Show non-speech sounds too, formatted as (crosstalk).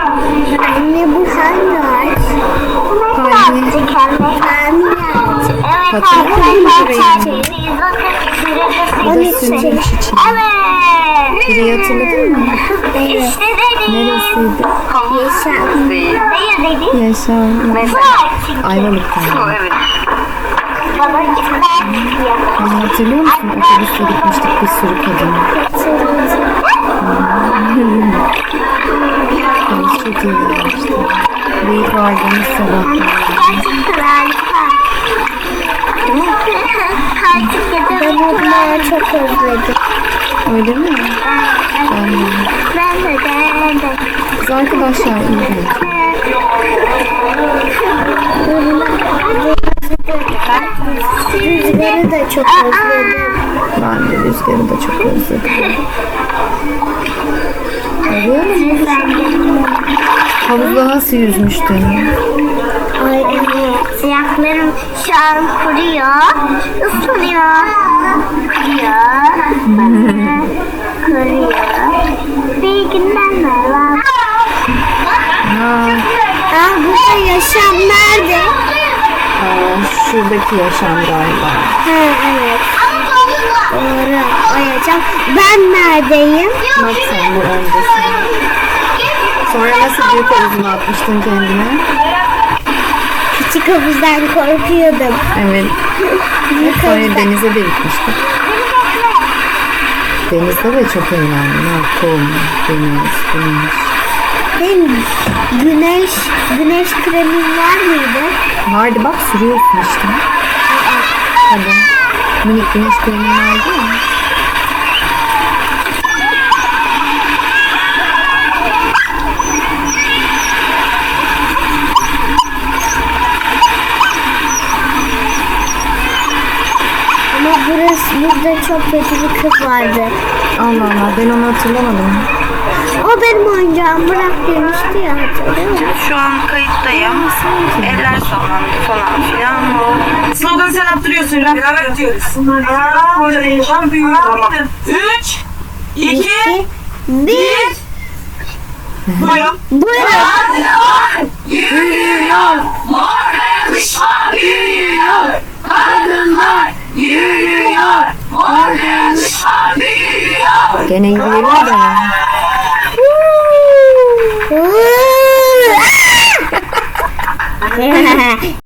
Anne bu hangi ağaç? Palmiye. Palmiye ağacı. Evet Evet. sürülmüş için. Evet. Burayı hatırladın mı? Evet. İşte dedim. Neresiydi? Yaşam. Dedin? Yaşam. Ayvalık'tan. Evet. Hani hatırlıyor musun? Otobüsle gitmiştik bir sürü kadın. İyi gelmişti. Büyük vardığımız sabah. Ben onları çok özledim. Öyle mi? Ben de. Ben de ben de. Kız arkadaşlar iyi. Rüzgarı da çok özledim. Ben de rüzgarı da çok özledim. (laughs) Arıyor musun? Havuzda nasıl yüzmüştün? Ay evet. Ayaklarım şu an kuruyor. Islanıyor. Kuruyor. kuruyor. Bir günden merhaba. Ha, Ah burada yaşam nerede? aa, şuradaki yaşam galiba. Ha evet. Doğru. O yaşam. Ben neredeyim? Bak sen bu öndesin. Sonra nasıl büyük havuzuna atmıştın kendine? Küçük havuzdan korkuyordum. Evet. Sonra denize de gitmiştik. Denizde de çok eğlendim. Kum, deniz, güneş. Benim güneş, güneş kremin var mıydı? Vardı bak sürüyorsun işte. Hadi. Minik güneş kremi vardı ya. Ama burası, burada çok kötü bir kız vardı. Allah Allah ben onu hatırlamadım. O benim oyuncağım bırak demişti ya hatırlıyor musun? Şu an kayıttayım. Eller sallandı falan filan. Slogan sen attırıyorsun. Beraber atıyoruz. Burada yaşam büyüyor. Üç, iki, Bir, buyurun. buyurun. Gene yürüyelim de ya.